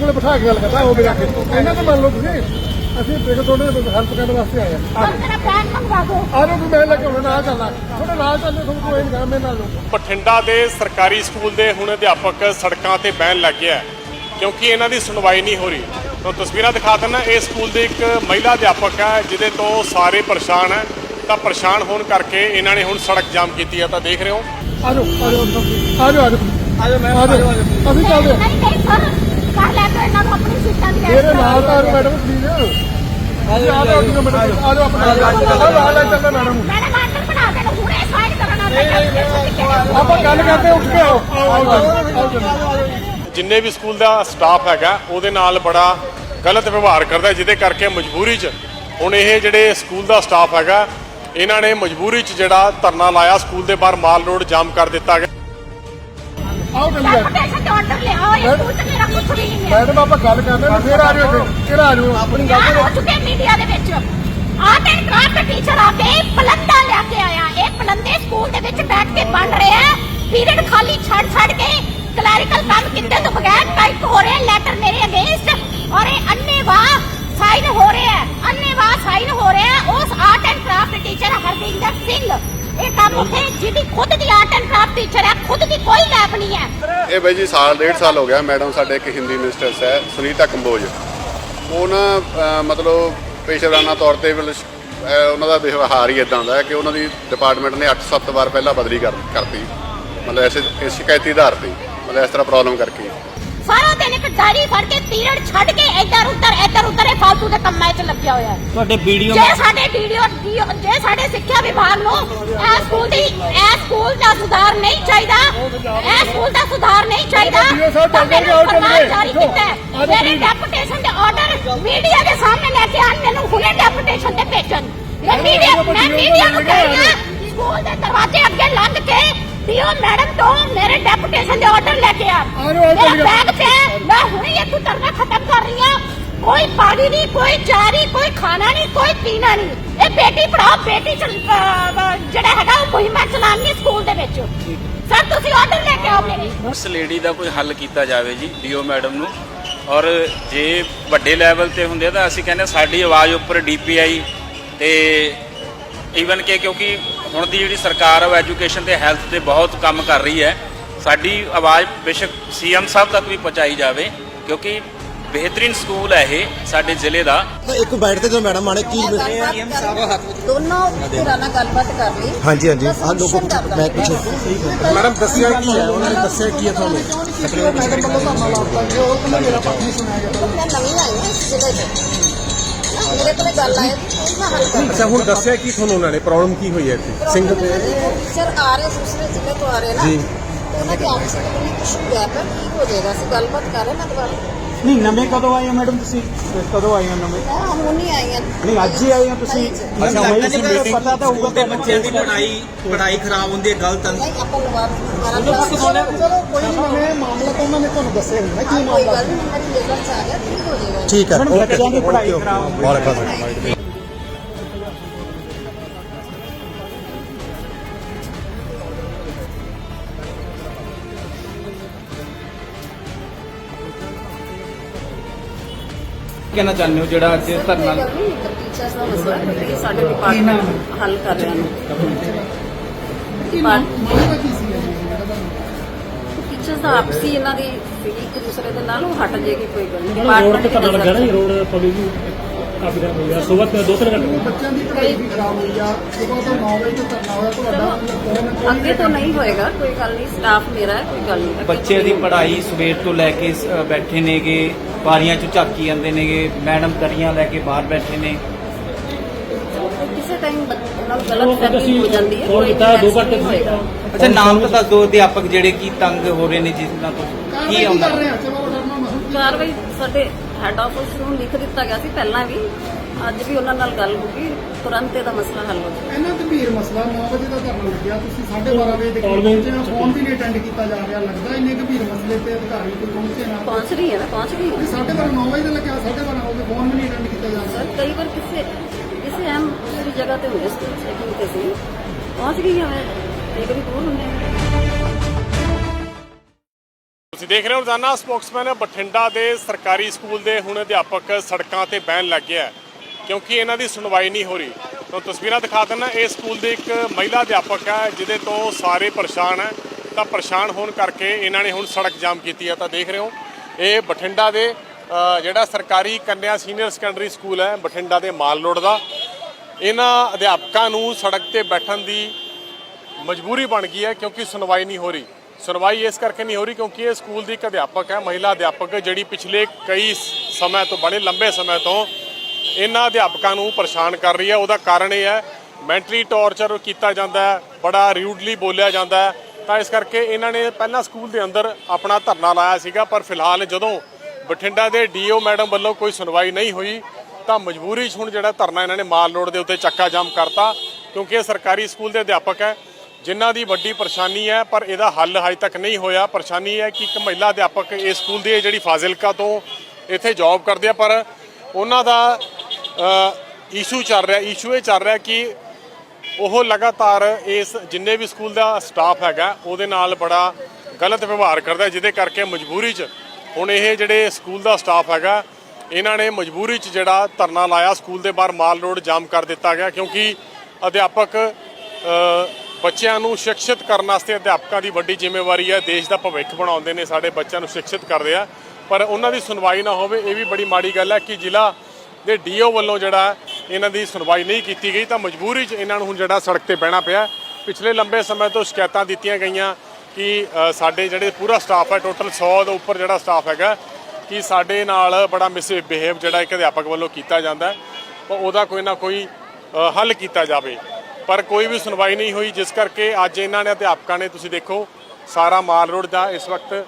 ਕੋਲੇ ਬਿਠਾ ਕੇ ਗੱਲ ਕਰਦਾ ਉਹ ਵੀ ਰੱਖ ਇਹਨਾਂ ਤੋਂ ਮੰਨ ਲਓ ਤੁਸੀਂ ਅਸੀਂ ਦੇਖ ਤੁਹਾਡੇ ਹੈਲਪ ਕਰਨ ਵਾਸਤੇ ਆਏ ਆ ਮੇਰਾ ਬੈਗ ਮੰਗਵਾ ਦਿਓ। ਆ ਜਾਓ ਤੁਸੀਂ ਮੈਂ ਲੈ ਕੇ ਆਉਣਾ ਨਾਲ ਚੱਲਣਾ। ਤੁਹਾਡੇ ਨਾਲ ਚੱਲਦੇ ਤੁਹਾਨੂੰ ਕੋਈ ਨਹੀਂ ਮੇਰੇ ਨਾਲ ਬਠਿੰਡਾ ਦੇ ਸਰਕਾਰੀ ਸਕੂਲ ਦੇ ਹੁਣ ਅਧਿਆਪਕ ਸੜਕਾਂ ਤੇ ਬਹਿਣ ਲੱਗ ਗਿਆ ਹੈ, ਕਿਉਂਕਿ ਇਹਨਾਂ ਦੀ ਸੁਣਵਾਈ ਨਹੀਂ ਹੋ ਰਹੀ। ਤਾਂ ਤਸਵੀਰਾਂ ਦਿਖਾ ਦਿੰਦਾ ਇਹ ਸਕੂਲ ਦੇ ਇੱਕ ਮਹਿਲਾ ਅਧਿਆਪਕ ਹੈ ਜਿਹਦੇ ਤੋਂ ਸਾਰੇ ਪਰੇਸ਼ਾਨ ਹੈ। ਤਾਂ ਪਰੇਸ਼ਾਨ ਹੋਣ ਕਰਕੇ ਇਹਨਾਂ ਨੇ ਹੁਣ ਸੜਕ ਜਾਮ ਕੀਤੀ ਹੈ ਤਾਂ ਦੇਖ ਰਹੇ ਹੋ। ਆ ਜਾਓ ਆ ਜਾਓ ਆ ਜਾਓ ਆ ਜਾਓ। ਆ ਜਾਓ ਮੈਂ ਆ ਜਾਓ। ਅਸੀਂ ਚੱਲਦੇ ਕਰ ਲੈ ਕੇ ਇਹਨਾਂ ਨੂੰ ਆਪਣੀ ਸੀਟਾਂ ਦੀ ਮੇਰੇ ਨਾਲ ਤਾਂ ਮੈਡਮ ਪਲੀਜ਼ ਆ। ਜਾਓ ਆ ਜਾਓ ਮੈਡਮ ਆ ਜਾਓ ਆਪਣਾ ਆ ਜਾਓ ਲੈ ਚੱਲੋ ਮੈਡਮ। ਮੈਡਮ ਆਰਡਰ ਬਣਾ ਦੇਣਾ ਹੁਣੇ ਸਾਈਡ ਕਰਨਾ ਨਹੀਂ ਆਪਾਂ ਗੱਲ ਕਰਦੇ ਉੱਠ ਕੇ ਆਓ। ਆਓ ਆਓ ਚੱਲੋ ਜਿੰਨੇ ਵੀ ਸਕੂਲ ਦਾ ਸਟਾਫ ਹੈਗਾ ਉਹਦੇ ਨਾਲ ਬੜਾ ਗਲਤ ਵਿਵਹਾਰ ਕਰਦਾ ਜਿਹਦੇ ਕਰਕੇ ਮਜਬੂਰੀ 'ਚ ਹੁਣ ਇਹ ਜਿਹੜੇ ਸਕੂਲ ਦਾ ਸਟਾਫ ਹੈਗਾ ਇਹਨਾਂ ਨੇ ਮਜਬੂਰੀ 'ਚ ਜਿਹੜਾ ਧਰਨਾ ਲਾਇਆ ਸਕੂਲ ਦੇ ਬਾਹਰ ਮਾਲ ਰੋਡ ਜਾਮ ਕਰ ਦਿੱਤਾ ਗਿਆ। ਆਓ ਚੱਲੀਏ ਡੈਪੂਟੇਸ਼ਨ ਦੇ ਆਰਡਰ ਲੈ ਆਓ ਇਹ ਸਕੂਲ ਚ ਮੇਰਾ ਕੁਝ ਵੀ ਨਹੀਂ ਹੈ ਮੈਡਮ ਆਪਾਂ ਗੱਲ ਕਰਦੇ ਹਾਂ। ਫੇਰ ਆ ਜਾਓ ਇੱਥੇ। ਫਿਰ ਆ ਜਾਓ ਆਪਣੀ ਗੱਲ ਯਾਰ ਹੋ ਚੁੱਕੇ ਮੀਡੀਆ ਦੇ ਵਿੱਚ। ਆਰਟ ਐਂਡ ਕਰਾਫਟ ਟੀਚਰ ਆ ਕੇ ਪਲੰਦਾ ਲੈ ਕੇ ਆਇਆ। ਇਹ ਪਲੰਦੇ ਸਕੂਲ ਦੇ ਵਿੱਚ ਬੈਠ ਕੇ ਬਣ ਰਿਹਾ ਹੈ। ਪੀਰੀਅਡ ਖਾਲੀ ਛੱਡ ਛੱਡ ਕੇ ਕਲੈਰੀਕਲ ਕੰਮ ਕੀਤੇ ਤੋਂ ਬਗੈਰ ਟਾਈਪ ਹੋ ਰਿਹਾ ਲੈਟਰ ਮੇਰੇ ਅਗੇਂਸਟ ਔਰ ਇਹ ਅੰਨੇਵਾਹ ਸਾਈਨ ਹੋ ਰਿਹਾ ਹੈ। ਅੰਨੇਵਾਹ ਸਾਈਨ ਹੋ ਰਿਹਾ ਹੈ। ਉਸ art and craft teacher Harvinder Singh. ਇਹ ਕੰਮ ਉੱਥੇ ਜਿਹਦੀ ਖੁਦ ਦੀ ਆਰਟ ਐਂਡ ਕਰਾਫਟ ਟੀਚਰ ਹੈ। ਖੁਦ ਦੀ ਕੋਈ ਲੈਬ ਨਹੀਂ ਹੈ। ਇਹ ਬਾਈ ਜੀ ਸਾਲ ਡੇਢ ਸਾਲ ਹੋ ਗਿਆ ਮੈਡਮ ਸਾਡੇ ਇੱਕ ਹਿੰਦੀ ਮਿਨਿਸਟਰਸ ਹੈ ਸੁਨੀਤਾ ਕੰਬੋਜ। ਉਹ ਨਾ ਅਹ, ਮਤਲਬ ਪੇਸ਼ੇਵਰਾਨਾ ਤੌਰ ਤੇ ਮਤਲਬ ਸ਼- ਅਹ, ਉਹਨਾਂ ਦਾ ਵਿਵਹਾਰ ਹੀ ਇਦਾਂ ਦਾ ਹੈ ਕਿ ਉਹਨਾਂ ਦੀ ਡਿਪਾਰਟਮੈਂਟ ਨੇ 8-7 ਵਾਰ ਪਹਿਲਾਂ ਬਦਲੀ ਕਰ ਕਰਤੀ। ਮਤਲਬ ਐਸੇ ਇਸ ਸ਼ਿਕਾਇਤੀ ਆਧਾਰ ਤੇ ਮਤਲਬ ਇਸ ਤਰ੍ਹਾਂ ਪ੍ਰੋਬਲਮ ਕਰਕੇ। ਸਾਰਾ ਦਿਨ ਡਾਇਰੀ ਫੜ ਕੇ ਪੀਰੀਅਡ ਛੱਡ ਕੇ ਇੱਧਰ ਉੱਧਰ ਇੱਧਰ ਉੱਧਰ ਇਹ ਫਾਲਤੂ ਦੇ ਕੰਮਾਂ 'ਚ ਲੱਗਿਆ ਹੋਇਆ ਹੈ ਤੁਹਾਡੇ ਵੀਡੀਓ ਜੇ ਸਾਡੇ ਡੀਡੀਓ ਜੇ ਸਾਡੇ ਸਿੱਖਿਆ ਵਿਭਾਗ ਨੂੰ ਇਹ ਸਕੂਲ ਦੀ ਇਹ ਸਕੂਲ ਦਾ ਸੁਧਾਰ ਨਹੀਂ ਚਾਹੀਦਾ ਇਹ ਸਕੂਲ ਦਾ ਸੁਧਾਰ ਨਹੀਂ ਚਾਹੀਦਾ ਤਾਂ ਮੈਨੂੰ ਫਰਮਾਨ। ਜਾਰੀ ਕੀਤਾ ਹੈ। ਮੇਰੇ। ਡੈਪੂਟੇਸ਼ਨ ਦੇ ਆਰਡਰ ਮੀਡੀਆ ਦੇ ਸਾਹਮਣੇ ਲੈ ਕੇ ਆਣ ਮੈਨੂੰ ਹੁਣੇ ਡੈਪੂਟੇਸ਼ਨ ਤੇ ਭੇਜਣ ਮੈਂ ਮੀਡੀਆ ਮੈਂ ਮੀਡੀਆ ਨੂੰ ਕਹਿ ਰਹੀ ਡੀਓ ਮੈਡਮ ਤੋਂ ਮੇਰੇ ਡੈਪੂਟੇਸ਼ਨ ਦੇ ਆਰਡਰ ਲੈ ਕੇ ਆ। ਆ ਆ ਮੇਰਾ। ਬੈਗ ਪਿਆ ਮੈਂ ਹੁਣੇ ਇੱਥੋਂ ਧਰਨਾ ਖਤਮ ਕਰ ਰਹੀ ਹਾਂ ਕੋਈ ਪਾਣੀ ਨਹੀਂ ਕੋਈ ਚਾਹ ਨਹੀਂ ਕੋਈ ਖਾਣਾ ਨਹੀਂ ਕੋਈ ਪੀਣਾ ਨਹੀਂ। ਇਹ ਬੇਟੀ ਪੜਾਓ ਬੇਟੀ ਜਿਹੜਾ ਹੈਗਾ ਉਹ ਮੁਹਿੰਮਾਂ ਚਲਾਉਣੀ ਸਕੂਲ ਦੇ ਵਿੱਚ। ਸਰ ਤੁਸੀਂ ਆਰਡਰ ਲੈ ਕੇ ਆਓ ਮੇਰੇ। ਉਸ ਲੇਡੀ ਦਾ ਕੋਈ ਹੱਲ ਕੀਤਾ ਜਾਵੇ ਜੀ ਡੀਓ ਮੈਡਮ ਨੂੰ। ਔਰ ਜੇ ਵੱਡੇ ਲੈਵਲ ਤੇ ਹੁੰਦੇ ਆ ਤਾਂ ਅਸੀਂ ਕਹਿੰਦੇ ਸਾਡੀ ਆਵਾਜ਼ ਉੱਪਰ ਡੀਪੀਆਈ ਤੇ ਈਵਨ ਕਿ ਕਿਉਂਕਿ ਹੁਣ ਦੀ ਜਿਹੜੀ ਸਰਕਾਰ ਉਹ ਐਜੂਕੇਸ਼ਨ ਤੇ ਹੈਲਥ ਤੇ ਬਹੁਤ ਕੰਮ ਕਰ ਰਹੀ ਹੈ। ਸਾਡੀ ਆਵਾਜ਼ ਬੇਸ਼ੱਕ ਸੀਐਮ ਸਾਹਿਬ ਤੱਕ ਵੀ ਪਹੁੰਚਾਈ ਜਾਵੇ ਕਿਉਂਕਿ ਬਿਹਤਰੀਨ ਸਕੂਲ ਹੈ ਇਹ ਸਾਡੇ ਜ਼ਿਲ੍ਹੇ ਦਾ। ਇੱਕ ਬੈਠ ਤੇ ਜੋ ਮੈਡਮ ਆਣੇ ਕੀ ਦੋਨੋਂ ਧਿਰਾਂ ਨਾਲ ਗੱਲਬਾਤ ਕਰ ਲਈ। ਹਾਂਜੀ ਹਾਂਜੀ। ਆ ਲੋਕੋ ਮੈਂ। ਕੁਛ ਮੈਡਮ ਦੱਸਿਆ ਕੀ ਹੈ? ਉਹਨਾਂ ਨੇ ਦੱਸਿਆ ਕੀ ਹੈ ਤੁਹਾਨੂੰ? ਮੈਂ ਨਵੀਂ ਆਈ ਹਾਂ ਜ਼ਿਲ੍ਹੇ 'ਚ ਮੇਰੇ ਕੋਲ ਗੱਲ ਆਇਆ ਸੀ ਉਹ ਮੈਂ ਹੱਲ ਕਰ ਅੱਛਾ ਹੁਣ ਦੱਸਿਆ ਕੀ ਤੁਹਾਨੂੰ ਉਹਨਾਂ ਨੇ? ਪ੍ਰੋਬਲਮ ਕੀ ਹੋਈ ਹੈ ਇੱਥੇ? ਸਿੰਘ ਤੇ ਸਰ ਆ ਰਹੇ ਦੂਸਰੇ ਜ਼ਿਲ੍ਹੇ ਤੋਂ ਆ ਰਹੇ ਨਾ ਜੀ। ਉਹਨਾਂ ਦੀ ਆਪਸ ਵਿੱਚ ਕੋਈ ਇਸ਼ੂ ਹੈ ਠੀਕ ਹੋ ਜਾਏਗਾ ਅਸੀਂ ਗੱਲਬਾਤ ਕਰ ਰਹੇ ਮੈਂ ਦੁਬਾਰਾ। ਨਹੀਂ ਨਵੇਂ ਕਦੋਂ ਆਏ ਹੋ ਮੈਡਮ ਤੁਸੀਂ? ਕਦੋਂ ਆਏ ਹੋ ਨਵੇਂ? ਮੈਂ ਹੁਣ ਨਹੀਂ ਆਈ ਹਾਂ ਨਹੀਂ ਅੱਜ ਹੀ ਆਏ ਹੋ ਤੁਸੀਂ? ਅੱਛਾ ਮੈਂ ਮੀਟਿੰਗ ਪਤਾ ਤਾਂ ਹੋਊਗਾ ਤੁਹਾਨੂੰ। ਬੱਚਿਆਂ ਦੀ ਪੜ੍ਹਾਈ ਪੜ੍ਹਾਈ ਖਰਾਬ ਹੁੰਦੀ ਹੈ ਗਲਤ ਨਹੀਂ ਆਪਾਂ ਲਵਾ ਦੁਬਾਰਾ ਚਲੋ ਕੋਈ ਨਵੇਂ ਮਾਮਲਾ ਤਾਂ ਉਹਨਾਂ ਨੇ ਤੁਹਾਨੂੰ ਦੱਸਿਆ ਹੁੰਦਾ ਕੀ ਕੋਈ ਗੱਲ ਨਹੀਂ ਮੇਰੀ ਨਜ਼ਰ 'ਚ ਆ ਗਿਆ ਠੀਕ ਹੋ ਜਾਏਗਾ। ਠੀਕ ਹੈ ਬੱਚਿਆਂ ਦੀ ਪੜ੍ਹਾਈ। ਖਰਾਬ ਹੋਈ। ਵਾਲੇਕੁਮ ਕਹਿਣਾ ਚਾਹੁੰਦੇ ਹੋ ਜਿਹੜਾ ਅੱਜ ਧਰਨਾ ਟੀਚਰਸ ਦਾ ਮਸਲਾ ਹੈ ਇਹ ਸਾਡੇ ਡਿਪਾਰਟਮੈਂਟ ਹੱਲ ਕਰ ਰਿਹਾ ਹੈ ਟੀਚਰਸ ਦਾ ਆਪਸੀ ਇਹਨਾਂ ਦੀ ਸੀਗੀ ਇੱਕ ਦੂਸਰੇ ਦੇ ਨਾਲ ਉਹ ਹਟ ਜਾਏਗੀ ਕੋਈ ਗੱਲ ਨਹੀਂ। ਡਿਪਾਰਟਮੈਂਟ ਤੇ ਕਰਨਾ ਲੱਗਾ ਨਾ ਰੋਡ ਬੱਚਿਆਂ ਦੀ ਪੜ੍ਹਾਈ ਵੀ ਖਰਾਬ ਹੋਈ ਆ ਸਵੇਰ ਤੋਂ 9 ਵਜੇ ਤੋਂ ਧਰਨਾ ਹੋਇਆ ਤੁਹਾਡਾ ਅੱਗੇ ਤੋਂ ਨਹੀਂ ਹੋਏਗਾ ਕੋਈ ਗੱਲ ਨਹੀਂ ਸਟਾਫ ਮੇਰਾ ਹੈ ਕੋਈ ਗੱਲ ਨਹੀਂ। ਅੱਗੇ ਬੱਚੇ ਦੀ ਪੜ੍ਹਾਈ ਸਵੇਰ ਤੋਂ ਲੈ ਕੇ ਬੈਠੇ ਨੇਗੇ ਬਾਰੀਆਂ ਚੋਂ ਝਾਕੀ ਜਾਂਦੇ ਨੇਗੇ ਮੈਡਮ ਦਰੀਆਂ ਲੈ ਕੇ ਬਾਹਰ ਬੈਠੇ ਨੇ। ਕਿਸੇ ਟਾਈਮ ਉਹਨਾਂ ਨੂੰ ਗਲਤ ਫਹਿਮੀ ਹੋ ਜਾਂਦੀ ਹੈ ਕੋਈ ਦੋ ਘੰਟੇ ਹੋਏਗਾ। ਅੱਛਾ ਨਾਮ ਤਾਂ ਦੱਸ ਦਿਓ ਅਧਿਆਪਕ ਜਿਹੜੇ ਕੀ ਤੰਗ ਹੋ ਰਹੇ ਨੇ ਜਿਨ੍ਹਾਂ ਤੋਂ ਕੀ ਆਉਂਦਾ? ਕਰ ਰਹੇ ਆ? ਚਲੋ ਡਰਨਾ ਮਸੂਦ ਕਾਰਵਾਈ ਸਾਡੇ ਹੈੱਡ ਆਫਿਸ ਨੂੰ ਲਿਖ ਦਿੱਤਾ ਗਿਆ ਸੀ ਪਹਿਲਾਂ ਵੀ। ਅੱਜ ਵੀ ਉਹਨਾਂ ਨਾਲ ਗੱਲ ਹੋ ਗਈ ਤੁਰੰਤ ਇਹਦਾ ਮਸਲਾ ਹੱਲ ਹੋ ਜਾਏਗਾ ਇਹਨਾਂ ਗੰਭੀਰ ਮਸਲਾ 9 ਵਜੇ ਦਾ ਧਰਨਾ ਲੱਗਿਆ ਤੁਸੀਂ 12:30 ਵਜੇ ਦੇ ਪਹੁੰਚੇ ਨਾ ਫੋਨ ਵੀ ਨਹੀਂ ਅਟੈਂਡ ਕੀਤਾ ਜਾ ਰਿਹਾ ਲੱਗਦਾ ਇੰਨੇ ਗੰਭੀਰ ਮਸਲੇ ਤੇ ਅਧਿਕਾਰੀ ਕੋਈ ਪਹੁੰਚੇ ਨਾ। ਪਹੁੰਚ ਰਹੀ ਹੈ ਨਾ ਪਹੁੰਚ ਰਹੀ ਹੈ। ਸਾਢੇ ਬਾਰਾਂ 9 ਵਜੇ ਦਾ ਲੱਗਿਆ 12:30 ਵਜੇ ਫੋਨ ਵੀ ਨਹੀਂ ਅਟੈਂਡ ਕੀਤਾ ਜਾ ਰਿਹਾ। ਸਰ ਕਈ ਵਾਰ ਕਿਸੇ ਕਿਸੇ ਅਹਿਮ ਦੂਸਰੀ ਜਗ੍ਹਾ ਤੇ ਹੁੰਦੇ ਸਕੂਲ ਚੈਕਿੰਗ ਤੇ ਸੀ। ਪਹੁੰਚ ਗਈ ਹਾਂ ਮੈਂ ਕਈ ਵਾਰੀ ਦੂਰ ਹੁੰਦੇ ਤੁਸੀਂ ਦੇਖ ਰਹੇ ਹੋ ਰੋਜ਼ਾਨਾ ਸਪੋਕਸਮੈਨ ਬਠਿੰਡਾ ਦੇ ਸਰਕਾਰੀ ਸਕੂਲ ਦੇ ਹੁਣ ਅਧਿਆਪਕ ਸੜਕਾਂ ਤੇ ਬਹਿਣ ਲੱਗ ਗਿਆ ਹੈ। ਕਿਉਂਕਿ ਇਹਨਾਂ ਦੀ ਸੁਣਵਾਈ ਨਹੀਂ ਹੋ ਰਹੀ। ਤਾਂ ਤਸਵੀਰਾਂ ਦਿਖਾ ਦਿੰਦਾ, ਇਹ ਸਕੂਲ ਦੇ ਇੱਕ ਮਹਿਲਾ ਅਧਿਆਪਕ ਹੈ, ਜਿਹਦੇ ਤੋਂ ਸਾਰੇ ਪਰੇਸ਼ਾਨ ਹੈ। ਤਾਂ ਪਰੇਸ਼ਾਨ ਹੋਣ ਕਰਕੇ ਇਹਨਾਂ ਨੇ ਹੁਣ ਸੜਕ ਜਾਮ ਕੀਤੀ ਹੈ। ਤਾਂ ਦੇਖ ਰਹੇ ਹੋ, ਇਹ ਬਠਿੰਡਾ ਦੇ ਜਿਹੜਾ ਸਰਕਾਰੀ ਕੰਨਿਆ ਸੀਨੀਅਰ ਸੈਕੰਡਰੀ ਸਕੂਲ ਹੈ, ਬਠਿੰਡਾ ਦੇ ਮਾਲ ਰੋਡ ਦਾ। ਇਹਨਾਂ ਅਧਿਆਪਕਾਂ ਨੂੰ ਸੜਕ ਤੇ ਬੈਠਣ ਦੀ ਮਜਬੂਰੀ ਬਣ ਗਈ ਹੈ ਕਿਉਂਕਿ ਸੁਣਵਾਈ ਨਹੀਂ ਹੋ ਰਹੀ। ਸੁਣਵਾਈ ਇਸ ਕਰਕੇ ਨਹੀਂ ਹੋ ਰਹੀ ਕਿਉਂਕਿ ਇਹ ਸਕੂਲ ਦੀ ਇੱਕ ਅਧਿਆਪਕ ਹੈ, ਮਹਿਲਾ ਅਧਿਆਪਕ, ਜਿਹੜੀ ਪਿਛਲੇ ਕਈ ਸਮੇਂ ਤੋਂ, ਬੜੇ ਲੰਬੇ ਸਮੇਂ ਤੋਂ ਇਹਨਾਂ ਅਧਿਆਪਕਾਂ ਨੂੰ ਪਰੇਸ਼ਾਨ ਕਰ ਰਹੀ ਹੈ। ਉਹਦਾ ਕਾਰਨ ਇਹ ਹੈ, ਮੈਂਟਲੀ ਟੌਰਚਰ ਕੀਤਾ ਜਾਂਦਾ ਹੈ, ਬੜਾ ਰਿਊਡਲੀ ਬੋਲਿਆ ਜਾਂਦਾ ਹੈ। ਤਾਂ ਇਸ ਕਰਕੇ ਇਹਨਾਂ ਨੇ ਪਹਿਲਾਂ ਸਕੂਲ ਦੇ ਅੰਦਰ ਆਪਣਾ ਧਰਨਾ ਲਾਇਆ ਸੀਗਾ, ਪਰ ਫਿਲਹਾਲ ਜਦੋਂ ਬਠਿੰਡਾ ਦੇ ਡੀਓ ਮੈਡਮ ਵੱਲੋਂ ਕੋਈ ਸੁਣਵਾਈ ਨਹੀਂ ਹੋਈ, ਤਾਂ ਮਜਬੂਰੀ 'ਚ ਹੁਣ ਜਿਹੜਾ ਧਰਨਾ ਇਹਨਾਂ ਨੇ ਮਾਲ ਰੋਡ ਦੇ ਉੱਤੇ ਚੱਕਾ ਜਾਮ ਕਰਤਾ, ਕਿਉਂਕਿ ਇਹ ਸਰਕਾਰੀ ਸਕੂਲ ਦੇ ਅਧਿਆਪਕ ਹੈ, ਜਿਨ੍ਹਾਂ ਦੀ ਵੱਡੀ ਪਰੇਸ਼ਾਨੀ ਹੈ, ਪਰ ਇਹਦਾ ਹੱਲ ਹਜੇ ਤੱਕ ਨਹੀਂ ਹੋਇਆ। ਪਰੇਸ਼ਾਨੀ ਹੈ ਕਿ ਇੱਕ ਮਹਿਲਾ ਅਧਿਆਪਕ ਇਸ ਸਕੂਲ ਦੀ ਜਿਹੜੀ ਫਾਜ਼ਿਲਕਾ ਤੋਂ ਇੱਥੇ ਜੌਬ ਕਰਦੇ ਆ, ਪਰ ਉਹਨਾਂ ਦਾ ਇਸ਼ੂ ਚੱਲ ਰਿਹਾ ਇਸ਼ੂ ਇਹ ਚੱਲ ਰਿਹਾ ਕਿ ਉਹ ਲਗਾਤਾਰ ਇਸ ਜਿੰਨੇ ਵੀ ਸਕੂਲ ਦਾ ਸਟਾਫ ਹੈਗਾ, ਉਹਦੇ ਨਾਲ ਬੜਾ ਗਲਤ ਵਿਵਹਾਰ ਕਰਦਾ ਜਿਹਦੇ ਕਰਕੇ ਮਜਬੂਰੀ 'ਚ ਹੁਣ ਇਹ ਜਿਹੜੇ ਸਕੂਲ ਦਾ ਸਟਾਫ ਹੈਗਾ, ਇਹਨਾਂ ਨੇ ਮਜਬੂਰੀ 'ਚ ਜਿਹੜਾ ਧਰਨਾ ਲਾਇਆ, ਸਕੂਲ ਦੇ ਬਾਹਰ ਮਾਲ ਰੋਡ ਜਾਮ ਕਰ ਦਿੱਤਾ ਗਿਆ, ਕਿਉਂਕਿ ਅਧਿਆਪਕ ਬੱਚਿਆਂ ਨੂੰ ਸਿੱਖਿਅਤ ਕਰਨ ਵਾਸਤੇ ਅਧਿਆਪਕਾਂ ਦੀ ਵੱਡੀ ਜ਼ਿੰਮੇਵਾਰੀ ਹੈ, ਦੇਸ਼ ਦਾ ਭਵਿੱਖ ਬਣਾਉਂਦੇ ਨੇ, ਸਾਡੇ ਬੱਚਿਆਂ ਨੂੰ ਸਿੱਖਿਅਤ ਕਰਦੇ ਆ, ਪਰ ਉਹਨਾਂ ਦੀ ਸੁਣਵਾਈ ਨਾ ਹੋਵੇ, ਇਹ ਵੀ ਬੜੀ ਮਾੜੀ ਗੱਲ ਹੈ ਕਿ ਜ਼ਿਲ੍ਹਾ ਦੇ ਡੀਓ ਵੱਲੋਂ ਜਿਹੜਾ ਇਹਨਾਂ ਦੀ ਸੁਣਵਾਈ ਨਹੀਂ ਕੀਤੀ ਗਈ, ਤਾਂ ਮਜਬੂਰੀ 'ਚ ਇਹਨਾਂ ਨੂੰ ਹੁਣ ਜਿਹੜਾ ਸੜਕ ਤੇ ਬਹਿਣਾ ਪਿਆ। ਪਿਛਲੇ ਲੰਬੇ ਸਮੇਂ ਤੋਂ ਸ਼ਿਕਾਇਤਾਂ ਦਿੱਤੀਆਂ ਗਈਆਂ ਕਿ ਸਾਡੇ ਜਿਹੜੇ ਪੂਰਾ ਸਟਾਫ ਹੈ, ਟੋਟਲ 100 ਦੇ ਉੱਪਰ ਜਿਹੜਾ ਸਟਾਫ ਹੈਗਾ, ਕਿ ਸਾਡੇ ਨਾਲ ਬੜਾ ਮਿਸਬਿਹੇਵ ਜਿਹੜਾ ਇੱਕ ਅਧਿਆਪਕ ਵੱਲੋਂ ਕੀਤਾ ਜਾਂਦਾ ਹੈ ਉਹਦਾ ਕੋਈ ਨਾ ਕੋਈ ਹੱਲ ਕੀਤਾ ਜਾਵੇ। ਪਰ ਕੋਈ ਵੀ ਸੁਣਵਾਈ ਨਹੀਂ ਹੋਈ, ਜਿਸ ਕਰਕੇ ਅੱਜ ਇਹਨਾਂ ਨੇ ਅਧਿਆਪਕਾਂ ਨੇ, ਤੁਸੀਂ ਦੇਖੋ, ਸਾਰਾ ਮਾਲ ਰੋਡ ਦਾ ਇਸ ਵਕਤ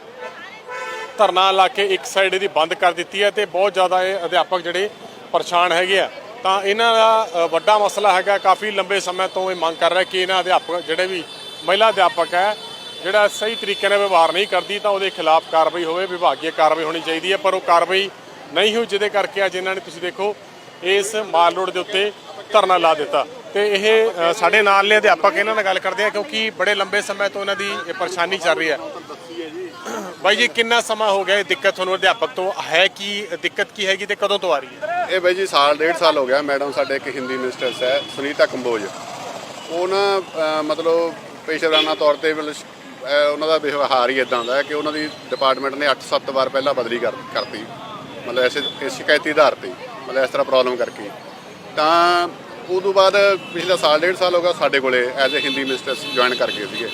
ਧਰਨਾ ਲਾ ਕੇ ਇੱਕ ਸਾਈਡ ਇਹਦੀ ਬੰਦ ਕਰ ਦਿੱਤੀ ਹੈ ਤੇ ਬਹੁਤ ਜ਼ਿਆਦਾ ਇਹ ਅਧਿਆਪਕ ਜਿਹੜੇ ਪਰੇਸ਼ਾਨ ਹੈਗੇ ਆ, ਤਾਂ ਇਹਨਾਂ ਦਾ ਵੱਡਾ ਮਸਲਾ ਹੈਗਾ, ਕਾਫੀ ਲੰਬੇ ਸਮੇਂ ਤੋਂ ਇਹ ਮੰਗ ਕਰ ਰਿਹਾ ਕਿ ਇਹਨਾਂ ਅਧਿਆਪਕ, ਜਿਹੜੇ ਵੀ ਮਹਿਲਾ ਅਧਿਆਪਕ ਹੈ, ਜਿਹੜਾ ਸਹੀ ਤਰੀਕੇ ਨਾਲ ਵਿਵਹਾਰ ਨਹੀਂ ਕਰਦੀ, ਤਾਂ ਉਹਦੇ ਖਿਲਾਫ ਕਾਰਵਾਈ ਹੋਵੇ ਵਿਭਾਗੀ ਕਾਰਵਾਈ ਹੋਣੀ ਚਾਹੀਦੀ ਹੈ, ਪਰ ਉਹ ਕਾਰਵਾਈ ਨਹੀਂ ਹੋਈ, ਜਿਹਦੇ ਕਰਕੇ ਅੱਜ ਇਹਨਾਂ ਨੇ ਤੁਸੀਂ ਦੇਖੋ, ਇਸ ਮਾਲ ਰੋਡ ਦੇ ਉੱਤੇ ਧਰਨਾ ਲਾ ਦਿੱਤਾ। ਤੇ ਇਹ ਸਾਡੇ ਨਾਲ ਨੇ ਅਧਿਆਪਕ, ਇਹਨਾਂ ਨਾਲ ਗੱਲ ਕਰਦੇ ਆ, ਕਿਉਂਕਿ ਬੜੇ ਲੰਬੇ ਸਮੇਂ ਤੋਂ ਇਹਨਾਂ ਦੀ ਇਹ ਪਰੇਸ਼ਾਨੀ ਚੱਲ ਰਹੀ ਹੈ। ਬਾਈ ਜੀ ਕਿੰਨਾ ਸਮਾਂ ਹੋ ਗਿਆ ਇਹ ਦਿੱਕਤ ਤੁਹਾਨੂੰ ਅਧਿਆਪਕ ਤੋਂ? ਹੈ ਕੀ ਦਿੱਕਤ ਕੀ ਹੈਗੀ ਤੇ ਕਦੋਂ ਤੋਂ ਆ ਰਹੀ ਹੈ? ਇਹ ਬਾਈ ਜੀ ਸਾਲ ਡੇਢ ਸਾਲ ਹੋ ਗਿਆ ਮੈਡਮ ਸਾਡੇ ਇੱਕ ਹਿੰਦੀ ਮਿਨਿਸਟਰ ਹੈ ਸੁਨੀਤਾ ਕੰਬੋਜ। ਉਹ ਨਾ ਅਹ, ਮਤਲਬ ਪੇਸ਼ੇਵਰਾਨਾ ਤੌਰ ਤੇ ਮਤਲਬ ਸ਼- ਅਹ, ਉਹਨਾਂ ਦਾ ਵਿਵਹਾਰ ਹੀ ਇਦਾਂ ਦਾ ਹੈ ਕਿ ਉਹਨਾਂ ਦੀ ਡਿਪਾਰਟਮੈਂਟ ਨੇ 8-7 ਵਾਰ ਪਹਿਲਾਂ ਬਦਲੀ ਕਰ ਕਰਤੀ। ਮਤਲਬ ਐਸੇ ਇਸ ਸ਼ਿਕਾਇਤੀ ਆਧਾਰ ਤੇ ਮਤਲਬ ਇਸ ਤਰ੍ਹਾਂ ਪ੍ਰੋਬਲਮ ਕਰਕੇ। ਤਾਂ ਉਦੋਂ ਬਾਅਦ ਪਿਛਲਾ ਸਾਲ ਡੇਢ ਸਾਲ ਹੋ ਗਿਆ ਸਾਡੇ ਕੋਲੇ as a Hindi minister join ਕਰ ਗਏ ਸੀਗੇ।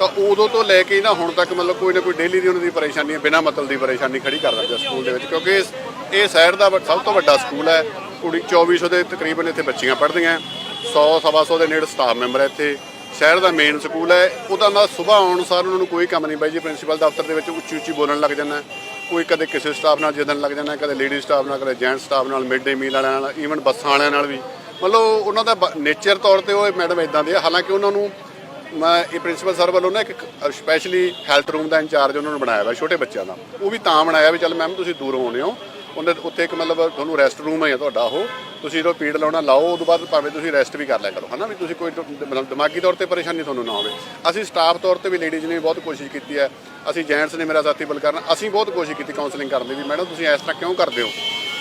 ਤਾਂ ਉਦੋਂ ਤੋਂ ਲੈ ਕੇ ਨਾ ਹੁਣ ਤੱਕ ਮਤਲਬ ਕੋਈ ਨਾ ਕੋਈ ਡੇਲੀ ਦੀ ਉਹਨਾਂ ਦੀ ਪਰੇਸ਼ਾਨੀ ਹੈ ਬਿਨਾਂ ਮਤਲਬ ਦੀ ਪਰੇਸ਼ਾਨੀ ਖੜੀ ਕਰ ਦਿੰਦੇ ਸਕੂਲ ਦੇ ਵਿੱਚ। ਕਿਉਂਕਿ ਇਸ- ਇਹ ਸ਼ਹਿਰ ਦਾ ਵ- ਸਭ ਤੋਂ ਵੱਡਾ ਸਕੂਲ ਹੈ। ਕੁੜੀ 2400 ਦੇ ਤਕਰੀਬਨ ਇੱਥੇ ਬੱਚੀਆਂ ਪੜ੍ਹਦੀਆਂ 100 ਸਵਾ ਸੌ ਦੇ ਨੇੜੇ ਸਟਾਫ ਮੈਂਬਰ ਹੈ ਇੱਥੇ। ਸ਼ਹਿਰ ਦਾ ਮੇਨ ਸਕੂਲ ਹੈ। ਉਹਦਾ ਨਾਲ ਸਵੇਰ ਆਉਣ ਸਾਰ ਉਹਨਾਂ ਨੂੰ ਕੋਈ ਕੰਮ ਨਹੀਂ ਬਾਈ ਜੀ। ਪ੍ਰਿੰਸੀਪਲ ਦਫ਼ਤਰ ਦੇ ਵਿੱਚ ਉੱਚੀ ਉੱਚੀ ਬੋਲਣ ਲੱਗ ਜਾਂਦਾ ਕੋਈ ਕਦੇ ਕਿਸੇ ਸਟਾਫ ਨਾਲ ਜਿੱਦਣ ਲੱਗ ਜਾਂਦਾ ਕਦੇ ਲੇਡੀ ਸਟਾਫ ਨਾਲ, ਕਦੇ ਜੈਂਟ ਸਟਾਫ ਨਾਲ ਮਿਡ ਡੇ ਮੀਲ ਵਾਲਿਆਂ ਨਾਲ ਈਵਨ ਬੱਸਾਂ ਵਾਲਿਆਂ ਨਾਲ ਵੀ। ਮਤਲਬ ਉਹਨਾਂ ਦਾ ਨੇਚਰ ਤੌਰ ਤੇ ਉਹ ਮੈਡਮ ਇਦਾਂ ਦੇ ਆ। ਹਾਲਾਂਕਿ ਉਹਨਾਂ ਨੂੰ ਮੈਂ ਇਹ ਪ੍ਰਿੰਸੀਪਲ ਸਰ ਵੱਲੋਂ ਨਾ ਇੱਕ ਸਪੈਸ਼ਲੀ ਹੈਲਥ ਰੂਮ ਦਾ ਇੰਚਾਰਜ ਉਹਨਾਂ ਨੂੰ ਬਣਾਇਆ ਹੋਇਆ ਛੋਟੇ ਬੱਚਿਆਂ ਦਾ। ਉਹ ਵੀ ਤਾਂ ਬਣਾਇਆ ਵੀ ਚੱਲ ਮੈਮ ਤੁਸੀਂ ਦੂਰੋਂ ਆਉਂਦੇ ਹੋ। ਉਹਦੇ ਉੱਥੇ ਇੱਕ ਮਤਲਬ ਤੁਹਾਨੂੰ ਰੈਸਟ ਰੂਮ ਹੈ ਤੁਹਾਡਾ ਉਹ। ਤੁਸੀਂ ਜਦੋਂ ਪੀੜ ਲਾਉਣਾ ਲਾਓ ਉਦੋਂ ਬਾਅਦ ਭਾਵੇਂ ਤੁਸੀਂ ਰੈਸਟ ਵੀ ਕਰ ਲਿਆ ਕਰੋ, ਹਨਾ? ਵੀ ਤੁਸੀਂ ਕੋਈ ਮਤਲਬ ਦਿਮਾਗੀ ਤੌਰ ਤੇ ਪਰੇਸ਼ਾਨੀ ਤੁਹਾਨੂੰ ਨਾ ਹੋਵੇ। ਅਸੀਂ ਸਟਾਫ ਤੌਰ ਤੇ ਵੀ ਲੇਡੀਜ਼ ਨੇ ਬਹੁਤ ਕੋਸ਼ਿਸ਼ ਕੀਤੀ ਹੈ। ਅਸੀਂ ਜੈਂਟਸ ਨੇ ਮੇਰਾ ਸਾਥੀ ਬਲਕਰਨ ਅਸੀਂ ਬਹੁਤ ਕੋਸ਼ਿਸ਼ ਕੀਤੀ ਕਾਉਂਸਲਿੰਗ ਕਰਨ ਦੀ ਵੀ, ਮੈਡਮ, ਤੁਸੀਂ ਇਸ ਤਰ੍ਹਾਂ ਕਿਉਂ ਕਰਦੇ ਹੋ?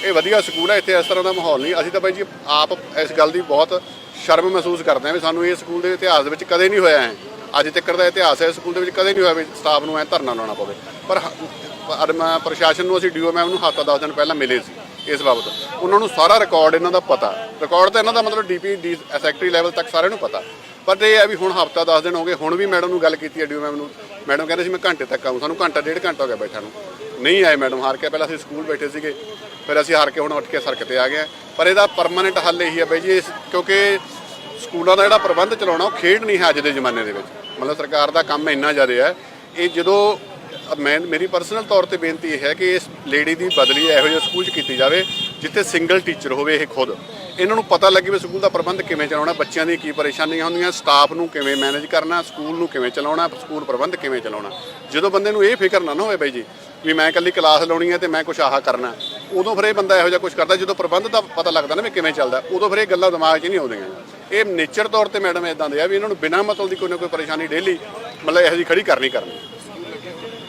ਇਹ ਵਧੀਆ ਸਕੂਲ ਹੈ, ਇੱਥੇ ਇਸ ਤਰ੍ਹਾਂ ਦਾ ਮਾਹੌਲ ਨਹੀਂ। ਅਸੀਂ ਤਾਂ ਬਾਈ ਜੀ ਆਪ ਇਸ ਗੱਲ ਦੀ ਬਹੁਤ ਸ਼ਰਮ ਮਹਿਸੂਸ ਕਰਦੇ ਹਾਂ ਵੀ ਸਾਨੂੰ ਇਹ ਸਕੂਲ ਦੇ ਇਤਿਹਾਸ ਦੇ ਵਿੱਚ ਕਦੇ ਨਹੀਂ ਹੋਇਆ ਹੈ ਅੱਜ ਤੱਕ ਦਾ ਇਤਿਹਾਸ ਹੈ, ਇਸ ਸਕੂਲ ਦੇ ਵਿੱਚ ਕਦੇ ਨਹੀਂ ਹੋਇਆ ਵੀ ਸਟਾਫ ਨੂੰ ਐ ਧਰਨਾ ਲਾਉਣਾ ਪਵੇ। ਪਰ ਹ- ਪ੍ਰਸ਼ਾਸਨ ਨੂੰ ਅਸੀਂ ਡੀਓ ਮੈਮ ਨੂੰ ਹਫ਼ਤਾ 10 ਦਿਨ ਪਹਿਲਾਂ ਮਿਲੇ ਸੀ ਇਸ ਬਾਬਤ। ਉਹਨਾਂ ਨੂੰ ਸਾਰਾ ਰਿਕਾਰਡ ਇਹਨਾਂ ਦਾ ਪਤਾ। ਰਿਕਾਰਡ ਤਾਂ ਇਹਨਾਂ ਦਾ ਮਤਲਬ ਡੀਪੀ, ਡੀ ਸੈਕਟਰੀ ਲੈਵਲ ਤੱਕ ਸਾਰਿਆਂ ਨੂੰ ਪਤਾ। ਪਰ ਇਹ ਹੈ ਵੀ ਹੁਣ ਹਫ਼ਤਾ 10 ਦਿਨ ਹੋ ਗਏ, ਹੁਣ ਵੀ ਮੈਡਮ ਨੂੰ ਗੱਲ ਕੀਤੀ ਹੈ ਡੀਓ ਮੈਮ ਨੂੰ। ਮੈਡਮ ਕਹਿੰਦੇ ਸੀ ਮੈਂ ਘੰਟੇ ਤੱਕ ਆਊਂ, ਸਾਨੂੰ ਘੰਟਾ, ਡੇਢ ਘੰਟਾ ਹੋ ਗਿਆ ਬੈਠਾ ਨੂੰ। ਨਹੀਂ ਆਏ ਮੈਡਮ, ਹਾਰ ਕੇ ਪਹਿਲਾਂ ਅਸੀਂ ਸਕੂਲ ਬੈਠੇ ਸੀਗੇ। ਫਿਰ ਅਸੀਂ ਹਾਰ ਕੇ ਹੁਣ ਉੱਠ ਕੇ ਸੜਕ ਤੇ ਆ ਗਏ ਹਾਂ। ਪਰ ਇਹਦਾ ਪਰਮਾਨੈਂਟ ਹੱਲ ਇਹੀ ਹੈ ਬਈ ਜੀ, ਇਸ- ਕਿਉਂਕਿ ਸਕੂਲਾਂ ਦਾ ਜਿਹੜਾ ਪ੍ਰਬੰਧ ਚਲਾਉਣਾ ਉਹ ਖੇਡ ਨਹੀਂ ਹੈ ਅੱਜ ਦੇ ਜ਼ਮਾਨੇ ਦੇ ਵਿੱਚ। ਮਤਲਬ ਸਰਕਾਰ ਦਾ ਕੰਮ ਇੰਨਾ ਜ਼ਿਆਦਾ ਹੈ, ਇਹ ਜਦੋਂ ਮੈਂ, ਮੇਰੀ ਪਰਸਨਲ ਤੌਰ ਤੇ ਬੇਨਤੀ ਇਹ ਹੈ ਕਿ ਇਸ ਲੇਡੀ ਦੀ ਬਦਲੀ ਇਹੋ ਜਿਹੇ ਸਕੂਲ 'ਚ ਕੀਤੀ ਜਾਵੇ, ਜਿੱਥੇ ਸਿੰਗਲ ਟੀਚਰ ਹੋਵੇ ਇਹ ਖੁਦ। ਇਹਨਾਂ ਨੂੰ ਪਤਾ ਲੱਗੇ ਵੀ ਸਕੂਲ ਦਾ ਪ੍ਰਬੰਧ ਕਿਵੇਂ ਚਲਾਉਣਾ, ਬੱਚਿਆਂ ਦੀ ਕੀ ਪਰੇਸ਼ਾਨੀਆਂ ਹੁੰਦੀਆਂ ਸਟਾਫ ਨੂੰ ਕਿਵੇਂ ਮੈਨੇਜ ਕਰਨਾ ਸਕੂਲ ਨੂੰ ਕਿਵੇਂ ਚਲਾਉਣਾ ਸਕੂਲ ਪ੍ਰਬੰਧ ਕਿਵੇਂ ਚਲਾਉਣਾ। ਜਦੋਂ ਬੰਦੇ ਨੂੰ ਇਹ ਫਿਕਰ ਨਾ ਹੋਵੇ ਬਾਈ ਜੀ, ਵੀ ਮੈਂ ਇਕੱਲੀ ਕਲਾਸ ਲਾਉਣੀ ਹੈ ਤੇ ਮੈਂ ਕੁਛ ਆਹਾ ਕਰਨਾ। ਉਦੋਂ ਫਿਰ ਇਹ ਬੰਦਾ ਇਹੋ ਜਿਹਾ ਕੁਝ ਕਰਦਾ, ਜਦੋਂ ਪ੍ਰਬੰਧ ਦਾ ਪਤਾ ਲੱਗਦਾ ਨਾ ਵੀ ਕਿਵੇਂ ਚੱਲਦਾ, ਉਦੋਂ ਫਿਰ ਇਹ ਗੱਲਾਂ ਦਿਮਾਗ 'ਚ ਨਹੀਂ ਆਉਂਦੀਆਂ। ਇਹ ਨੇਚਰ ਤੌਰ ਤੇ ਮੈਡਮ ਇਦਾਂ ਦੇ ਆ ਵੀ ਇਹਨਾਂ ਨੂੰ ਬਿਨਾਂ ਮਤਲਬ ਦੀ ਕੋਈ ਨਾ ਕੋਈ ਪਰੇਸ਼ਾਨੀ ਡੇਲੀ ਮਤਲਬ ਇਹੋ ਜਿਹੀ ਖੜੀ ਕਰਨੀ ਕਰਨੀ।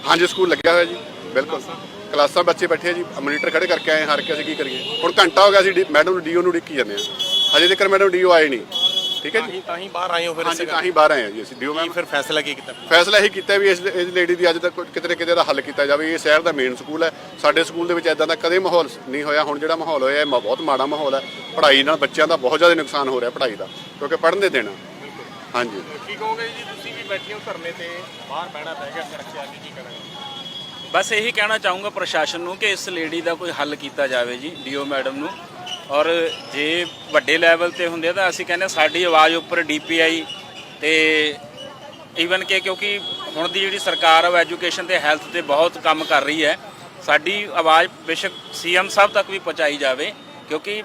ਹਾਂਜੀ, ਸਕੂਲ ਲੱਗਿਆ ਹੋਇਆ ਜੀ, ਬਿਲਕੁਲ। ਕਲਾਸਾਂ ਬੱਚੇ ਬੈਠੇ ਆ ਜੀ ਮੋਨੀਟਰ ਖੜੇ ਕਰਕੇ ਆਏ, ਹਰ ਕੇ ਅਸੀਂ ਕੀ ਕਰੀਏ। ਹੁਣ ਘੰਟਾ ਹੋ ਗਿਆ ਸੀ ਮੈਡਮ ਨੂੰ ਡੀਓ ਨੂੰ ਡਿੱਕੀ ਜਾਂਦੇ ਆ। ਹਜੇ ਤੱਕ ਮੈਡਮ ਡੀਓ ਆਏ ਨਹੀਂ। ਠੀਕ ਹੈ ਜੀ? ਤਾਂ ਹੀ ਬਾਹਰ ਆਏ ਹੋ ਫਿਰ ਹਾਂਜੀ ਤਾਂ ਹੀ ਬਾਹਰ ਆਏ ਆ ਜੀ ਅਸੀਂ। ਡੀਓ ਮੈਮ ਫਿਰ ਫੈਸਲਾ ਕੀ ਕੀਤਾ? ਫੈਸਲਾ ਇਹੀ ਕੀਤਾ ਵੀ ਇਸ ਇਸ ਲੇਡੀ ਦੀ ਅੱਜ ਤੱਕ ਕਿਤੇ ਕਿਤੇ ਦਾ ਹੱਲ ਕੀਤਾ ਜਾਵੇ। ਇਹ ਸ਼ਹਿਰ ਦਾ ਮੇਨ ਸਕੂਲ ਹੈ। ਸਾਡੇ ਸਕੂਲ ਦੇ ਵਿੱਚ ਇਦਾਂ ਦਾ ਕਦੇ ਮਾਹੌਲ ਨਹੀਂ ਹੋਇਆ। ਹੁਣ ਜਿਹੜਾ ਮਾਹੌਲ ਹੋਇਆ ਇਹ ਬਹੁਤ ਮਾੜਾ ਮਾਹੌਲ ਹੈ। ਪੜ੍ਹਾਈ ਨਾਲ ਬੱਚਿਆਂ ਦਾ ਬਹੁਤ ਜ਼ਿਆਦਾ ਨੁਕਸਾਨ ਹੋ ਰਿਹਾ ਪੜ੍ਹਾਈ ਦਾ ਕਿਉਂਕਿ ਪੜ੍ਹਨ ਦੇ ਦੇਣਾ ਹਾਂਜੀ। ਕੀ ਕਹੋਗੇ ਜੀ ਤੁਸੀਂ ਵੀ ਬੈਠੇ ਹੋ ਧਰਨੇ ਤੇ ਬਾਹਰ ਬਹਿਣਾ ਪੈ ਗਿਆ ਸੜਕ ਤੇ ਆ ਕੇ ਕੀ ਕਰਾਂਗੇ? ਬਸ ਇਹੀ ਕਹਿਣਾ ਚਾਹੂੰਗਾ ਪ੍ਰਸ਼ਾਸਨ ਨੂੰ ਕਿ ਇਸ ਲੇਡੀ ਦਾ ਕੋਈ ਹੱਲ ਕੀਤਾ ਜਾਵੇ ਜੀ ਡੀਓ ਮੈਡਮ ਨੂੰ। ਔਰ ਜੇ ਵੱਡੇ ਲੈਵਲ ਤੇ ਹੁੰਦੇ ਤਾਂ ਅਸੀਂ ਕਹਿੰਦੇ ਸਾਡੀ ਆਵਾਜ਼ ਉੱਪਰ ਡੀਪੀਆਈ ਤੇ ਈਵਨ ਕਿ ਕਿਉਂਕਿ ਹੁਣ ਦੀ ਜਿਹੜੀ ਸਰਕਾਰ ਆ ਉਹ ਐਜੂਕੇਸ਼ਨ ਤੇ ਹੈਲਥ ਤੇ ਬਹੁਤ ਕੰਮ ਕਰ ਰਹੀ ਹੈ, ਸਾਡੀ ਆਵਾਜ਼ ਬੇਸ਼ੱਕ ਸੀਐਮ ਸਾਹਿਬ ਤੱਕ ਵੀ ਪਹੁੰਚਾਈ ਜਾਵੇ, ਕਿਉਂਕਿ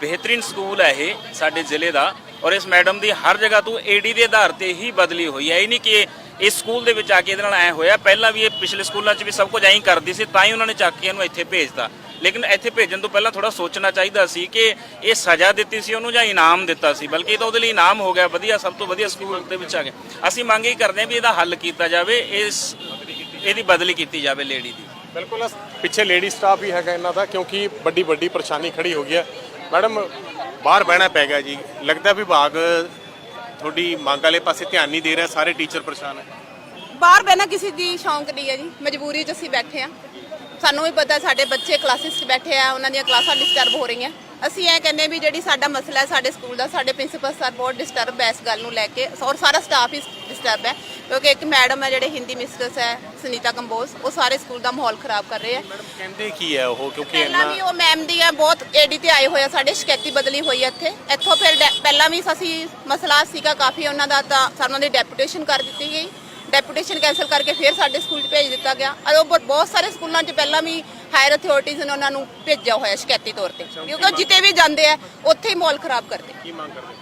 ਬਿਹਤਰੀਨ ਸਕੂਲ ਹੈ ਇਹ ਸਾਡੇ ਜ਼ਿਲ੍ਹੇ ਦਾ ਔਰ ਇਸ ਮੈਡਮ ਦੀ ਹਰ ਜਗ੍ਹਾ ਤੋਂ ਏਡੀ ਦੇ ਆਧਾਰ ਤੇ ਹੀ ਬਦਲੀ ਹੋਈ ਹੈ। ਇਹ ਨਹੀਂ ਕਿ ਇਸ ਸਕੂਲ ਦੇ ਵਿੱਚ ਆ ਕੇ ਇਹਦੇ ਨਾਲ ਐ ਹੋਇਆ, ਪਹਿਲਾਂ ਵੀ ਇਹ ਪਿਛਲੇ ਸਕੂਲਾਂ 'ਚ ਵੀ ਸਭ ਕੁਝ ਐਂ ਹੀ ਕਰਦੀ ਸੀ, ਤਾਂ ਹੀ ਉਹਨਾਂ ਨੇ ਚੱਕ ਕੇ ਇਹਨੂੰ ਇੱਥੇ ਭੇਜਤਾ। ਲੇਕਿਨ ਇੱਥੇ ਭੇਜਣ ਤੋਂ ਪਹਿਲਾਂ ਥੋੜਾ ਸੋਚਣਾ ਚਾਹੀਦਾ ਸੀ ਕਿ ਇਹ ਸਜ਼ਾ ਦਿੱਤੀ ਸੀ ਉਹਨੂੰ ਜਾਂ ਇਨਾਮ ਦਿੱਤਾ ਸੀ ਬਲਕਿ ਇਹ ਤਾਂ ਉਹਦੇ ਲਈ ਇਨਾਮ ਹੋ ਗਿਆ ਵਧੀਆ ਸਭ ਤੋਂ ਵਧੀਆ ਸਕੂਲ ਦੇ ਵਿੱਚ ਆ ਗਿਆ ਅਸੀਂ ਮੰਗ ਇਹ ਕਰਦੇ ਹਾਂ ਵੀ ਇਹਦਾ ਹੱਲ ਕੀਤਾ ਜਾਵੇ ਇਸ ਇਹਦੀ ਬਦਲੀ ਕੀਤੀ ਜਾਵੇ ਲੇਡੀ ਦੀ। ਬਿਲਕੁਲ ਪਿੱਛੇ ਲੇਡੀ ਸਟਾਫ ਵੀ ਹੈਗਾ ਇਹਨਾਂ ਦਾ ਕਿਉਂਕਿ ਵੱਡੀ ਵੱਡੀ ਪਰੇਸ਼ਾਨੀ ਖੜੀ ਹੋ ਗਈ ਹੈ। ਮੈਡਮ ਬਾਹਰ ਬਹਿਣਾ ਪੈ ਗਿਆ ਜੀ। ਲੱਗਦਾ ਵਿਭਾਗ ਤੁਹਾਡੀ ਮੰਗ ਵਾਲੇ ਪਾਸੇ ਧਿਆਨ ਨਹੀਂ ਦੇ ਰਿਹਾ ਸਾਰੇ ਟੀਚਰ ਪਰੇਸ਼ਾਨ ਹੈ। ਬਾਹਰ ਬਹਿਣਾ ਕਿਸੇ ਦੀ ਸ਼ੌਂਕ ਨਹੀਂ ਹੈ ਜੀ। ਮਜਬੂਰੀ 'ਚ ਅਸੀਂ ਬੈਠੇ ਆ ਸਾਨੂੰ ਵੀ ਪਤਾ ਸਾਡੇ ਬੱਚੇ ਕਲਾਸਿਸ 'ਚ ਬੈਠੇ ਆ ਉਹਨਾਂ ਦੀਆਂ ਕਲਾਸਾਂ ਡਿਸਟਰਬ ਹੋ ਰਹੀਆਂ। ਅਸੀਂ ਇਹ ਕਹਿੰਦੇ ਵੀ ਜਿਹੜੀ ਸਾਡਾ ਮਸਲਾ ਹੈ ਸਾਡੇ ਸਕੂਲ ਦਾ ਸਾਡੇ ਪ੍ਰਿੰਸੀਪਲ ਸਰ ਬਹੁਤ ਡਿਸਟਰਬ ਹੈ ਇਸ ਗੱਲ ਨੂੰ ਲੈ ਕੇ ਔਰ ਸਾਰਾ ਸਟਾਫ ਹੀ ਡਿਸਟਰਬ ਹੈ ਕਿਉਂਕਿ ਇੱਕ ਮੈਡਮ ਹੈ ਜਿਹੜੇ ਹਿੰਦੀ ਮਿਸਟਰਸ ਹੈ ਸੁਨੀਤਾ ਕੰਬੋਜ ਉਹ ਸਾਰੇ ਸਕੂਲ ਦਾ ਮਾਹੌਲ ਖਰਾਬ ਕਰ ਰਹੇ ਹੈ ਕਹਿੰਦੇ ਕੀ ਹੈ ਉਹ? ਕਿਉਂਕਿ ਪਹਿਲਾਂ ਵੀ ਉਹ ਮੈਮ ਦੀ ਹੈ ਬਹੁਤ ਏਡੀ ਤੇ ਆਏ ਹੋਏ ਆ ਸਾਡੇ ਸ਼ਿਕਾਇਤੀ ਬਦਲੀ ਹੋਈ ਹੈ ਇੱਥੇ। ਇੱਥੋਂ ਫਿਰ ਡੈ- ਪਹਿਲਾਂ ਵੀ ਅਸੀਂ ਮਸਲਾ ਸੀਗਾ ਕਾਫੀ ਉਹਨਾਂ ਦਾ ਤਾਂ ਸਾਨੂੰ ਦੀ ਡੈਪੂਟੇਸ਼ਨ ਕਰ ਦਿੱਤੀ ਗਈ। ਡੈਪੂਟੇਸ਼ਨ ਕੈਨਸਲ ਕਰਕੇ ਫਿਰ ਸਾਡੇ ਸਕੂਲ 'ਚ ਭੇਜ ਦਿੱਤਾ ਗਿਆ। ਔਰ ਉਹ ਬ- ਬਹੁਤ ਸਾਰੇ ਸਕੂਲਾਂ 'ਚ ਪਹਿਲਾਂ ਵੀ ਹਾਇਰ ਅਥਾਰਟੀਜ਼ ਨੇ ਉਹਨਾਂ ਨੂੰ ਭੇਜਿਆ ਹੋਇਆ ਸ਼ਿਕਾਇਤੀ ਤੌਰ ਤੇ। ਕਿਉਂਕਿ ਜਿੱਤੇ ਵੀ ਜਾਂਦੇ ਆ ਉੱਥੇ ਹੀ ਮਾਹੌਲ ਖਰਾਬ ਕਰਦੇ। ਕੀ ਮੰਗ ਕਰਦੇ?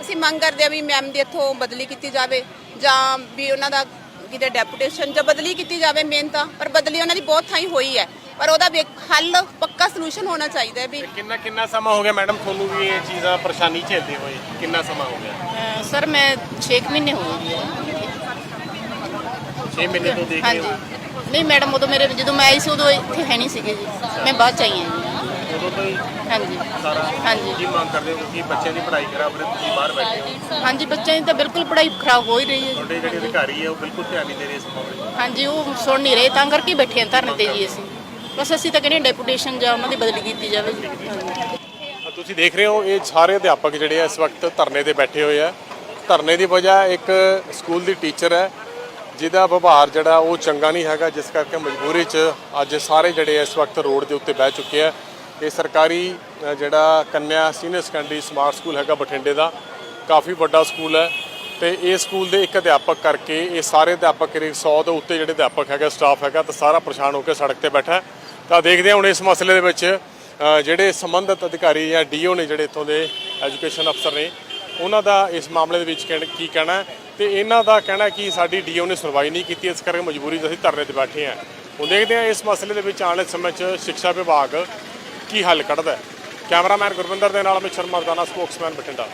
ਅਸੀਂ ਮੰਗ ਕਰਦੇ ਆ ਵੀ ਮੈਮ ਦੀ ਇੱਥੋਂ ਬਦਲੀ ਕੀਤੀ ਜਾਵੇ ਜਾਂ ਵੀ ਉਹਨਾਂ ਦਾ ਕਿਤੇ ਡੈਪੂਟੇਸ਼ਨ ਜਾਂ ਬਦਲੀ ਕੀਤੀ ਜਾਵੇ ਮੇਨ ਤਾਂ ਪਰ ਬਦਲੀ ਉਹਨਾਂ ਦੀ ਬਹੁਤ ਥਾਈਂ ਹੋਈ ਹੈ। ਪਰ ਉਹਦਾ ਹੱਲ ਪੱਕਾ ਸੋਲੂਸ਼ਨ ਹੋਣਾ ਚਾਹੀਦਾ ਹੈ ਵੀ ਕਿੰਨਾ ਕਿੰਨਾ ਸਮਾਂ ਹੋ ਗਿਆ ਮੈਡਮ ਤੁਹਾਨੂੰ ਵੀ ਇਹ ਚੀਜ਼ ਪਰੇਸ਼ਾਨੀ ਝੇਲਦੇ ਹੋਏ? ਕਿੰਨਾ ਸਮਾਂ ਹੋ ਗਿਆ? ਸਰ ਮੈਂ 6 ਮਹੀਨੇ ਹੋ ਗਏ 6 ਮਹੀਨੇ ਤੋਂ ਦੇਖ ਰਹੇ ਹਾਂਜੀ। ਹੋ ਨਹੀਂ ਮੈਡਮ ਉਦੋਂ ਮੇਰੇ ਜਦੋਂ ਮੈਂ ਆਈ ਸੀ ਉਦੋਂ ਇੱਥੇ ਹੈ ਨਹੀਂ ਸੀਗੇ ਜੀ। ਮੈਂ ਬਾਅਦ ਚ ਆਈ ਹਾਂ ਉਦੋਂ ਤੋਂ ਹੀ ਜੀ ਹਾਂਜੀ। ਸਾਰਾ ਹਾਂਜੀ। ਕੀ ਮੰਗ ਕਰਦੇ ਹੋ? ਕਿ ਬੱਚਿਆਂ ਦੀ ਪੜ੍ਹਾਈ ਖਰਾਬ ਰਹੇ ਤੁਸੀਂ ਬਾਹਰ ਬੈਠੇ ਹੋ। ਹਾਂਜੀ ਬੱਚਿਆਂ ਦੀ ਤਾਂ ਬਿਲਕੁਲ ਪੜ੍ਹਾਈ ਖਰਾਬ ਹੋ ਹੀ ਰਹੀ ਹੈ ਤੁਹਾਡੇ ਜਿਹੜੇ ਅਧਿਕਾਰੀ ਹੈ ਉਹ ਬਿਲਕੁਲ ਧਿਆਨ ਨਹੀਂ ਦੇ ਰਹੇ ਇਸ ਮਾਮਲੇ 'ਚ ਹਾਂਜੀ ਉਹ ਸੁਣ ਨਹੀਂ ਰਹੇ ਤਾਂ ਕਰਕੇ ਬੈਠੇ ਹਾਂ ਧਰਨੇ ਤੇ ਜੀ ਅਸੀਂ। ਬਸ ਅਸੀਂ ਤਾਂ ਕਹਿੰਦੇ ਡੈਪੂਟੇਸ਼ਨ ਜਾਂ ਉਹਨਾਂ ਦੀ ਬਦਲੀ ਕੀਤੀ ਜਾਵੇ। ਜੀ ਹਾਂਜੀ ਤੁਸੀਂ ਦੇਖ ਰਹੇ ਹੋ ਇਹ ਸਾਰੇ ਅਧਿਆਪਕ ਜਿਹੜੇ ਆ ਇਸ ਵਕਤ ਧਰਨੇ ਤੇ ਬੈਠੇ ਹੋਏ ਆ। ਧਰਨੇ ਦੀ ਵਜ੍ਹਾ ਇੱਕ ਸਕੂਲ ਦੀ ਟੀਚਰ ਹੈ ਜਿਹਦਾ ਵਿਵਹਾਰ ਜਿਹੜਾ ਉਹ ਚੰਗਾ ਨਹੀਂ ਹੈਗਾ, ਜਿਸ ਕਰਕੇ ਮਜਬੂਰੀ 'ਚ ਅੱਜ ਸਾਰੇ ਜਿਹੜੇ ਇਸ ਵਕਤ ਰੋਡ ਦੇ ਉੱਤੇ ਬਹਿ ਚੁੱਕੇ ਆ। ਇਹ ਸਰਕਾਰੀ ਜਿਹੜਾ ਕੰਨਿਆ ਸੀਨੀਅਰ ਸੈਕੰਡਰੀ ਸਮਾਰਟ ਸਕੂਲ ਹੈਗਾ ਬਠਿੰਡੇ ਦਾ, ਕਾਫੀ ਵੱਡਾ ਸਕੂਲ ਹੈ। ਤੇ ਇਹ ਸਕੂਲ ਦੇ ਇੱਕ ਅਧਿਆਪਕ ਕਰਕੇ ਇਹ ਸਾਰੇ ਅਧਿਆਪਕ ਕਰੀਬ 100 ਦੇ ਉੱਤੇ ਜਿਹੜੇ ਅਧਿਆਪਕ ਹੈਗਾ, ਸਟਾਫ ਹੈਗਾ, ਤਾਂ ਸਾਰਾ ਪਰੇਸ਼ਾਨ ਹੋ ਕੇ ਸੜਕ ਤੇ ਬੈਠਾ ਤਾਂ ਦੇਖਦੇ ਹਾਂ ਹੁਣ ਇਸ ਮਸਲੇ ਦੇ ਵਿੱਚ ਜਿਹੜੇ ਸੰਬੰਧਿਤ ਅਧਿਕਾਰੀ ਜਾਂ ਡੀਓ ਨੇ ਜਿਹੜੇ ਇੱਥੋਂ ਦੇ ਐਜੂਕੇਸ਼ਨ ਅਫਸਰ ਨੇ, ਉਹਨਾਂ ਦਾ ਇਸ ਮਾਮਲੇ ਦੇ ਵਿੱਚ ਕਹਿਣ- ਕੀ ਕਹਿਣਾ ਹੈ। ਤੇ ਇਹਨਾਂ ਦਾ ਕਹਿਣਾ ਕਿ ਸਾਡੀ ਡੀਓ ਨੇ ਸੁਣਵਾਈ ਨਹੀਂ ਕੀਤੀ, ਇਸ ਕਰਕੇ ਮਜਬੂਰੀ 'ਚ ਅਸੀਂ ਧਰਨੇ ਤੇ ਬੈਠੇ ਹਾਂ। ਹੁਣ ਦੇਖਦੇ ਹਾਂ ਇਸ ਮਸਲੇ ਦੇ ਵਿੱਚ ਆਉਣ ਵਾਲੇ ਸਮੇਂ 'ਚ ਸਿੱਖਿਆ ਵਿਭਾਗ ਕੀ ਹੱਲ ਕੱਢਦਾ ਕੈਮਰਾਮੈਨ ਗੁਰਵਿੰਦਰ ਦੇ ਨਾਲ ਅਮਿਤ ਸ਼ਰਮਾ ਰਦਾਨਾ ਸਪੋਕਸਮੈਨ ਬਠਿੰਡਾ।